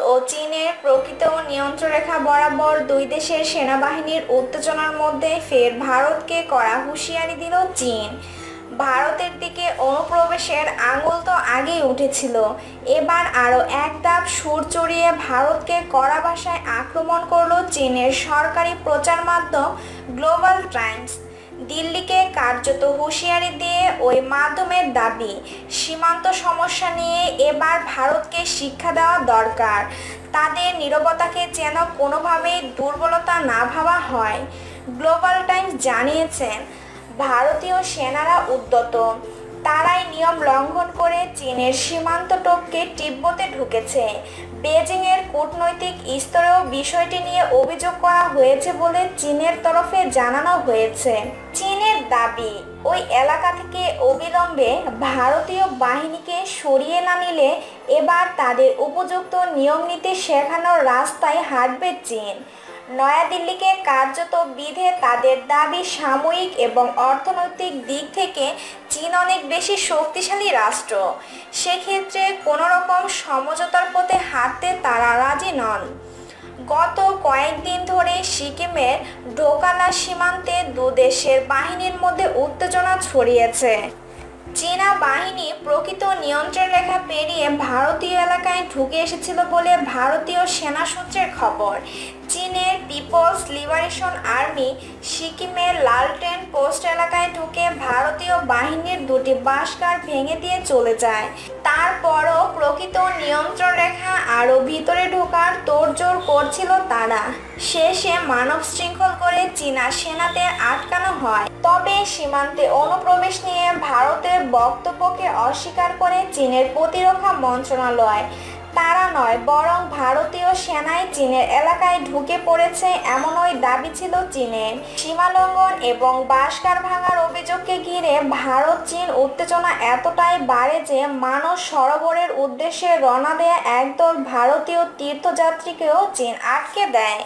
চীনের প্রকৃত নিয়ন্ত্রণ রেখা বরাবর দুই দেশের সেনাবাহিনীর উত্তেজনার মধ্যে ফের ভারতকে কড়া হুঁশিয়ারি দিল চীন। ভারতের দিকে অনুপ্রবেশের আঙুল তো আগেই উঠেছিল। এবার আরও এক ধাপ সুর চড়িয়ে ভারতকে কড়া ভাষায় আক্রমণ করল চীনের সরকারি প্রচার মাধ্যম গ্লোবাল টাইমস। দিল্লিকে কার্যত হুঁশিয়ারি দিয়ে ওই মাধ্যমের দাবি, সীমান্ত সমস্যা নিয়ে এবার ভারতকে শিক্ষা দেওয়া দরকার। তাদের নিরবতাকে যেন কোনোভাবেই দুর্বলতা না ভাবা হয়, গ্লোবাল টাইমস জানিয়েছেন ভারতীয় সেনারা উদ্যত। তারাই নিয়ম লঙ্ঘন করে চীনের সীমান্ত টপকে তিব্বতে ঢুকেছে। বেজিংয়ের কূটনৈতিক স্তরেও বিষয়টি নিয়ে অভিযোগ করা হয়েছে বলে চীনের তরফে জানানো হয়েছে। চীনের দাবি, ওই এলাকা থেকে অবিলম্বে ভারতীয় বাহিনীকে সরিয়ে না নিলে এবার তাদের উপযুক্ত নিয়ম নীতি শেখানোর রাস্তায় হাঁটবে চীন। নয়াদিল্লিকে কার্যত বিধে তাদের দাবি সাময়িক এবং অর্থনৈতিক দিক থেকে চীন অনেক বেশি শক্তিশালী রাষ্ট্র। সেক্ষেত্রে কোনো রকম সমঝোতার পথে হাঁটতে তারা রাজি নন। গত কয়েকদিন ধরে সিকিমের ঢোকালা সীমান্তে দুদেশের বাহিনীর মধ্যে উত্তেজনা ছড়িয়েছে। চীনা বাহিনী প্রকৃত নিয়ন্ত্রণ রেখা পেরিয়ে ভারতীয় এলাকায় ঢুকে এসেছিল বলে ভারতীয় সেনা সূত্রের খবর। চীনের পিপলস লিবারেশন আর্মি সিকিমের লালটেন পোস্ট এলাকায় ঢুকে ভারতীয় বাহিনীর দুটি বাসকার ভেঙে দিয়ে চলে যায়। তারপরও প্রকৃত নিয়ন্ত্রণ রেখা আরও ভিতরে ঢোকার তোড়জোড় করছিল তারা। শেষে মানব শৃঙ্খল করে চীনা সেনাতে আটকানো হয়। তবে সীমান্তে অনুপ্রবেশ নিয়ে ভারতের বক্তব্যকে অস্বীকার করে চীনের প্রতিরক্ষা মন্ত্রণালয় তারা নয়, বরং ভারতীয় সেনাই চীনের এলাকায় ঢুকে পড়েছে এমনই দাবি ছিল চীনের। সীমালঙ্ঘন এবং বাসকার ভাঙার অভিযোগকে ঘিরে ভারত চীন উত্তেজনা এতটাই বাড়ে যে মানস সরোবরের উদ্দেশ্যে রওনা দেয়া একদল ভারতীয় তীর্থযাত্রীকেও চীন আটকে দেয়।